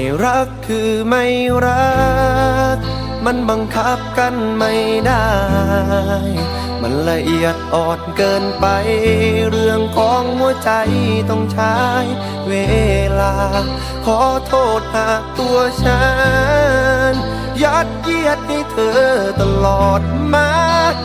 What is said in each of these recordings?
ไม่รักคือไม่รัก มันบังคับกันไม่ได้ มันละเอียดอ่อนเกินไป เรื่องของหัวใจต้องใช้เวลา ขอโทษหากตัวฉัน ยัดเยียดให้เธอตลอดมา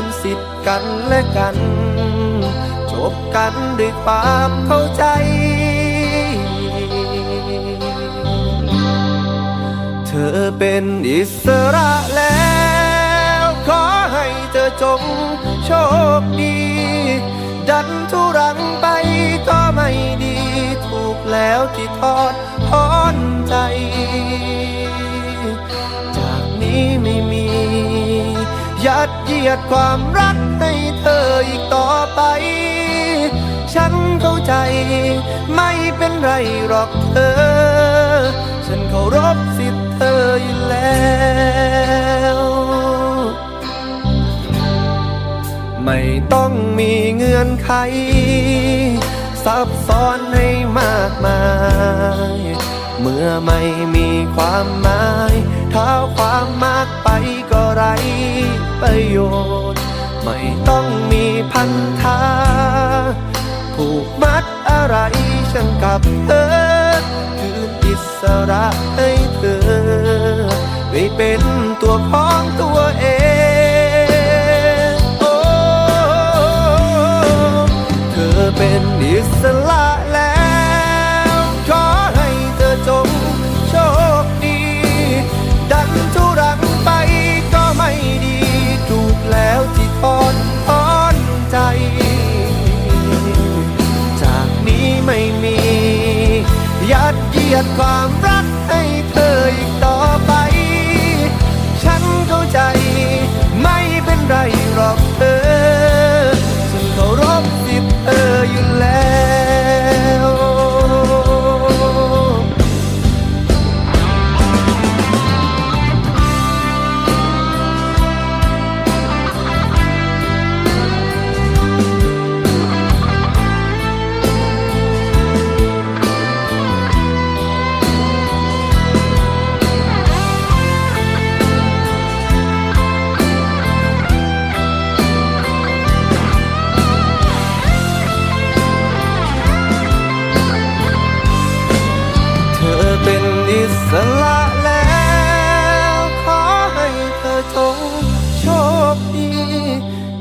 คืนสิทธิ์กันและกัน จบกันด้วยความเข้าใจ เธอเป็นอิสระแล้ว ขอให้เธอจงโชคดี ดันทุรังไปก็ไม่ดี ถูกแล้วที่ทอดทอนใจ จากนี้ไม่มี ยัดเยียดความรักให้เธออีกต่อไป ฉันเข้าใจไม่เป็นไรหรอกเธอ ฉันเคารพสิทธิ์เธออยู่แล้วไม่ต้องมีเงื่อนไข ซับซ้อนให้มากมาย เมื่อไม่มีความหมายเท้าความมาก ปก็ไรประโยชน์ ไม่ต้องมีพันธาผูกมัดอะไรฉันกับเธอ คืนอิสระให้เธอได้เป็นตัวของตัวเองโอ้เธอเป็นอิสระแล้ว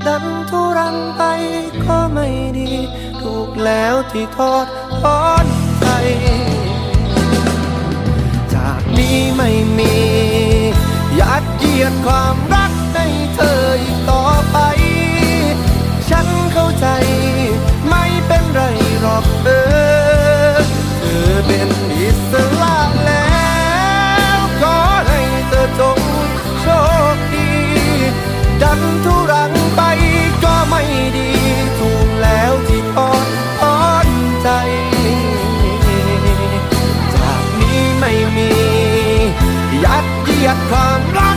ดันทุรังไปก็ไม่ดี ถูกแล้วที่ทอดทอน I a conglomerate.